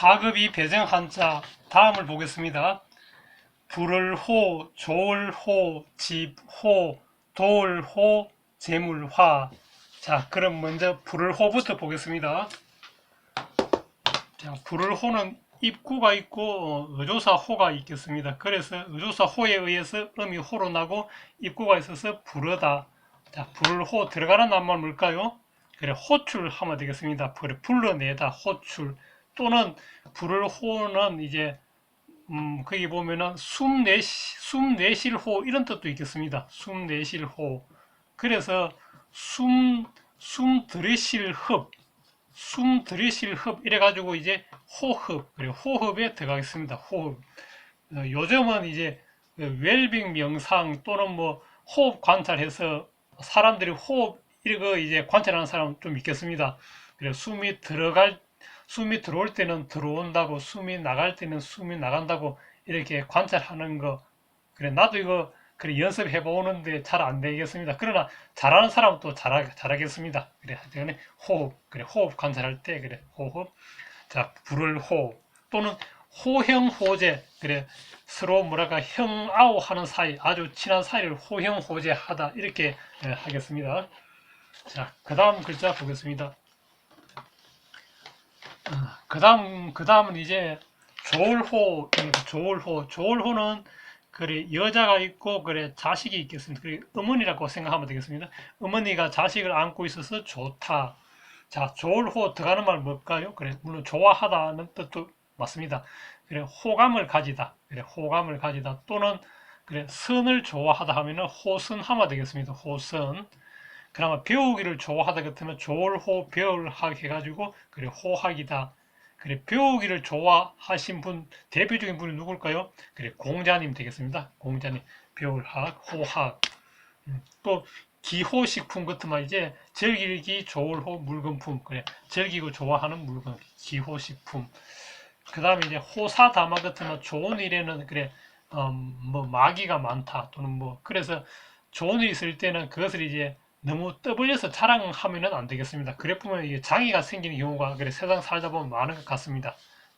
사급이 배정 한자 다음을 보겠습니다. 불을호, 조을호, 집호, 도을호, 재물화. 자, 그럼 먼저 불을호부터 보겠습니다. 자, 불을호는 입구가 있고 어, 의조사 호가 있겠습니다. 그래서 의조사 호에 의해서 음이 호로 나고 입구가 있어서 불어다. 자, 불호 들어가는 낱말 뭘까요? 그래 호출 하면 되겠습니다. 그래 불러내다 호출 또는 불을 호는 이제 음 거기 보면은 숨 내쉬 숨 내쉴 호 이런 뜻도 있겠습니다. 숨 내쉴 호 그래서 숨 숨 들이쉴 흡, 숨 들이쉴 흡 이래 가지고 이제 호흡 그래 호흡에 들어가겠습니다. 호흡 어, 요즘은 이제 그 웰빙 명상 또는 뭐 호흡 관찰해서 사람들이 호흡 이거 이제 관찰하는 사람 좀 있겠습니다. 그래 숨이 들어갈 숨이 들어올 때는 들어온다고 숨이 나갈 때는 숨이 나간다고 이렇게 관찰하는 거 그래 나도 이거 그래 연습해 보는데 잘 안 되겠습니다. 그러나 잘하는 사람은 또 잘하, 잘하겠습니다. 그래 하여튼 호흡 그래 호흡 관찰할 때 그래 호흡 자 불을 호흡 또는 호형호제 그래 서로 뭐랄까 형아오 하는 사이 아주 친한 사이를 호형호제 하다 이렇게 예, 하겠습니다. 자, 그 다음 글자 보겠습니다. 그 다음, 그 다음은 이제 조울호, 조울호. 조울호는 그래, 여자가 있고, 그래, 자식이 있겠습니다. 그래, 어머니라고 생각하면 되겠습니다. 어머니가 자식을 안고 있어서 좋다. 자, 조울호 들어가는 말 뭘까요? 그래, 물론 좋아하다는 뜻도 맞습니다. 그래, 호감을 가지다. 그래, 호감을 가지다. 또는, 그래, 선을 좋아하다 하면은 호선하면 되겠습니다. 호선. 그나마 배우기를 좋아하다 같으면 조울호 배울학 해가지고 그래 호학이다. 그래 배우기를 좋아하신 분 대표적인 분이 누굴까요? 그래 공자님 되겠습니다. 공자님 배울학 호학 음, 또 기호식품 말 이제 즐기기 좋을호 물건품 그래 즐기고 좋아하는 물건 기호식품 그 다음에 이제 같은 말 좋은 일에는 그래 음, 뭐 마귀가 많다 또는 뭐 그래서 좋은 일 있을 때는 그것을 이제 너무 떠벌려서 자랑하면은 안 되겠습니다. 그래 보면 이게 장애가 생기는 경우가 그래 세상 살다 보면 많은 것 같습니다.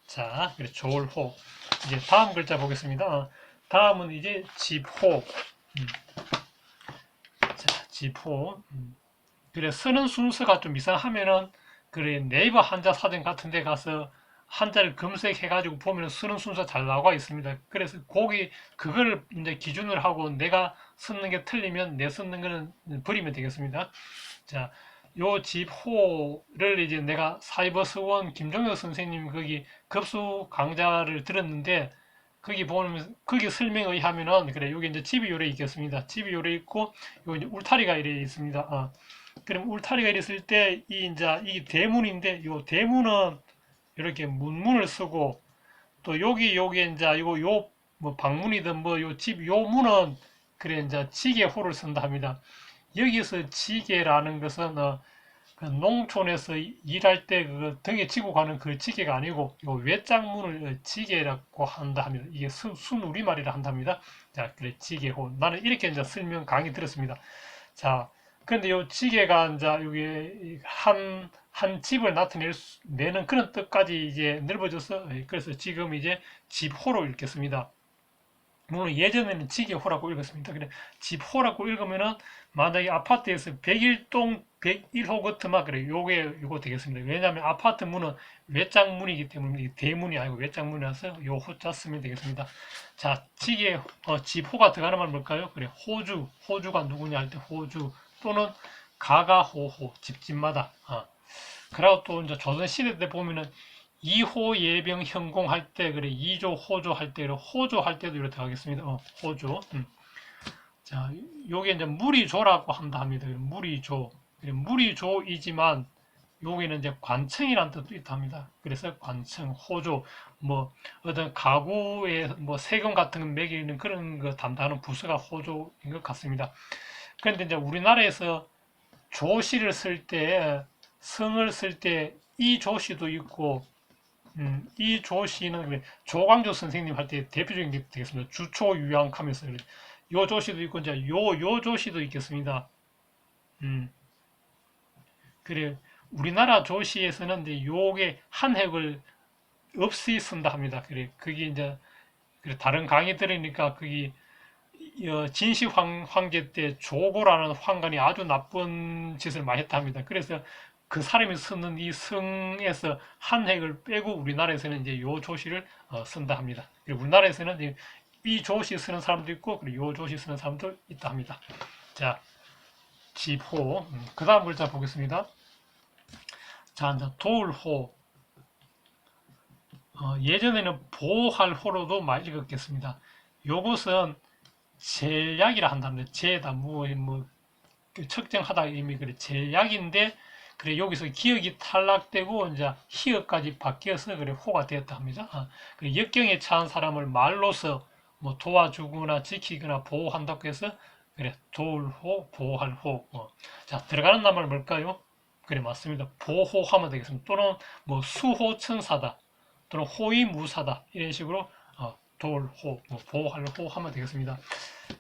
자, 그래 조울호. 이제 다음 글자 보겠습니다. 다음은 이제 집호. 음. 자, 집호. 음. 그래 쓰는 순서가 좀 이상하면은 그래 네이버 한자 사전 같은 데 가서 한자를 검색해가지고 보면 쓰는 순서 잘 나와 있습니다. 그래서 거기 그걸 이제 기준으로 하고 내가 쓰는 게 틀리면 내 쓰는 거는 버리면 되겠습니다. 자, 요 집호를 이제 내가 사이버 스원 김종혁 선생님 거기 급수 강좌를 들었는데 거기 보면 거기 설명에 의하면은 그래 여기 이제 집이 요래 있겠습니다. 집이 요래 있고 요 이제 울타리가 이래 있습니다. 아, 그럼 울타리가 이랬을 때 이 이제 이 대문인데 요 대문은 이렇게 문문을 쓰고 또 여기 여기 이제 이거 요 뭐 방문이든 뭐 요 집 요 문은 그래 이제 지게호를 쓴다 합니다. 여기서 지게라는 것은 어, 그 농촌에서 일할 때 그 등에 지고 가는 그 지게가 아니고 요 외장문을 지게라고 한다 합니다. 이게 순, 순우리말이라 한답니다. 자, 그래 지게호. 나는 이렇게 이제 설명 강의 들었습니다. 자, 근데 요 지게가 이제 여기 한, 한 집을 나타내는 그런 뜻까지 이제 넓어져서 그래서 지금 이제 집호로 읽겠습니다. 물론 예전에는 지게호라고 읽었습니다. 그래 집호라고 읽으면은 만약에 아파트에서 101동 101호 같으면 그래 요게 요거 되겠습니다. 왜냐하면 아파트 문은 외장 문이기 때문에 대문이 아니고 외장 문이라서 요 호자 쓰면 되겠습니다. 자 지게 어, 집호가 들어가는 말 뭘까요? 그래 호주 호주가 누구냐 할 때 호주 또는 가가호호 집집마다 어. 그리고 또 이제 조선 시대 때 보면은 이호 예병 현공 할 때 그래 이조 호조 할 때 호조 할 때도 이렇게 하겠습니다. 어, 호조. 음. 자, 요게 이제 무리조라고 한다 합니다. 무리조. 무리조이지만 여기는 이제 관청이라는 뜻도 있다 합니다. 그래서 관청, 호조, 뭐 어떤 가구에 뭐 세금 같은 거 매기는 그런 거 담당하는 부서가 호조인 것 같습니다. 그런데 이제 우리나라에서 조시를 쓸 때, 성을 쓸 때 이 조시도 있고 음, 이 조시는 조광조 선생님 할 때 대표적인 게 되겠습니다. 주초유양하면서. 요 조시도 있고 이제 요 요 조시도 있겠습니다. 음. 그래 우리나라 조시에서는 이제 요게 한 획을 없이 쓴다 합니다. 그래, 그게 이제, 다른 강의 들으니까 그게, 어, 진시 황, 황제 때 조고라는 황관이 아주 나쁜 짓을 많이 했다 합니다. 그래서 그 사람이 쓰는 이 성에서 한 획을 빼고 우리나라에서는 이제 요 조시를 어, 쓴다 합니다. 그리고 우리나라에서는 이제 이 조시 쓰는 사람도 있고, 그리고 요 조시 쓰는 사람도 있다 합니다. 자, 집호. 그 다음 글자 보겠습니다. 자, 이제 도울호. 어, 예전에는 보할 호로도 많이 읽었겠습니다. 요것은 젤약이라 한다는데, 제다, 뭐, 뭐, 그 측정하다 이미 그래, 젤약인데, 그래, 여기서 기억이 탈락되고, 이제, 히읗까지 바뀌어서, 그래, 호가 되었다 합니다. 아, 그래, 역경에 처한 사람을 말로서, 뭐, 도와주거나 지키거나 보호한다고 해서, 그래, 도울 호, 보호할 호. 어. 자, 들어가는 낱말 뭘까요? 그래, 맞습니다. 보호하면 되겠습니다. 또는, 뭐, 수호천사다. 또는 호위무사다. 이런 식으로, 어, 도울호, 뭐, 보호할호 하면 되겠습니다.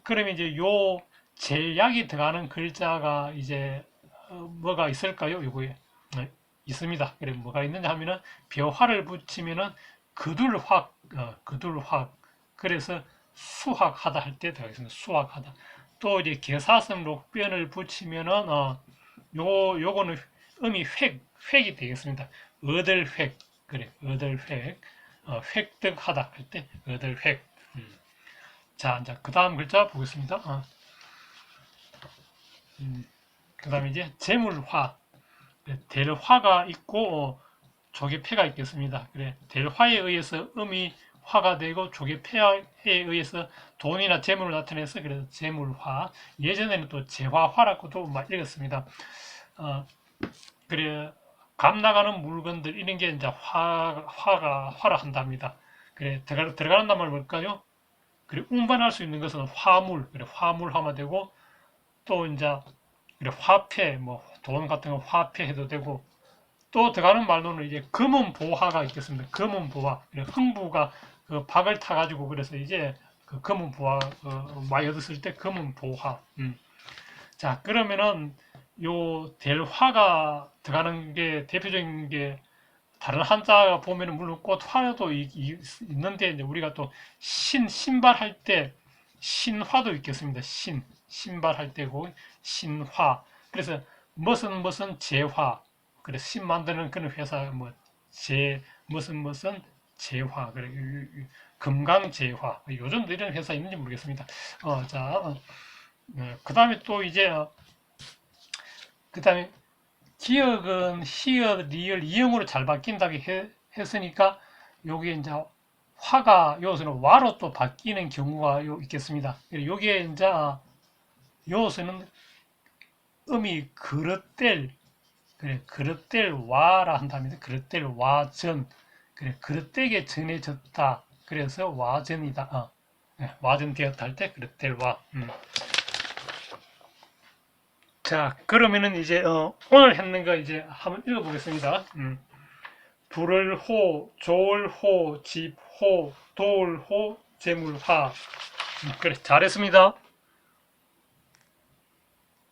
그러면 이제 요, 제약이 들어가는 글자가 이제, 어, 뭐가 있을까요? 요거에. 네, 있습니다. 그래, 뭐가 있느냐 하면은, 벼화를 붙이면은, 그둘확, 어, 그둘확. 그래서, 수학하다 할 때 들어가겠습니다. 수학하다. 또 이제 개사성 록변을 붙이면은 어, 요 요거는 음이 획 획이 되겠습니다. 얻을 획 그래 얻을 획 어, 획득하다 할 때 얻을 획. 음. 자 이제 그 다음 글자 보겠습니다. 어. 음, 그 다음에 이제 재물화 네, 대화가 있고 어, 조개패가 있겠습니다. 그래 대화에 의해서 음이 화가 되고 조개패에 의해서 돈이나 재물을 나타내서 그래서 재물화. 예전에는 또 재화화라고도 막 읽었습니다. 어, 그래 감 나가는 물건들 이런 게 이제 화 화가 화라 한답니다. 그래 들어가 들어가는 말 뭘까요? 그래 운반할 수 있는 것은 화물 그래 화물 하면 되고 또 이제 그래 화폐 뭐 돈 같은 거 화폐 해도 되고 또 들어가는 말로는 이제 금은 보화가 있겠습니다. 금은 보화. 그래 흥부가 그 박을 타가지고 그래서 이제 그 검은 보화 어, 많이 얻었을 때 검은 보화. 음. 자 그러면은 요 델화가 들어가는 게 대표적인 게 다른 한자가 보면은 물론 꽃화도 있는데 이제 우리가 또 신 신발할 때 신화도 있겠습니다. 신 신발할 때고 신화. 그래서 무슨 무슨 재화. 그래서 신 만드는 그런 회사 뭐 재 무슨 무슨 재화 그래 유- 유- 금강 재화 요즘도 이런 회사 있는지 모르겠습니다. 어, 자, 어, 그 다음에 또 이제 어, 그 다음에 기억은 히읗, 리을, 이음으로 잘 바뀐다고 해- 했으니까 여기에 이제 화가 요새는 와로 또 바뀌는 경우가 요 있겠습니다. 여기에 이제 요새는 음이 그릇될 그래 그릇될 와라 한답니다. 그릇될 와전 그래 그릇되게 전해졌다. 그래서 와전이다. 어. 네, 와전되었다 할 때 그릇될 와. 음. 자 그러면은 이제 어, 오늘 했는 거 이제 한번 읽어보겠습니다. 음. 불을 호, 조을 호, 집 호, 도울 호, 재물 화. 음, 그래 잘했습니다.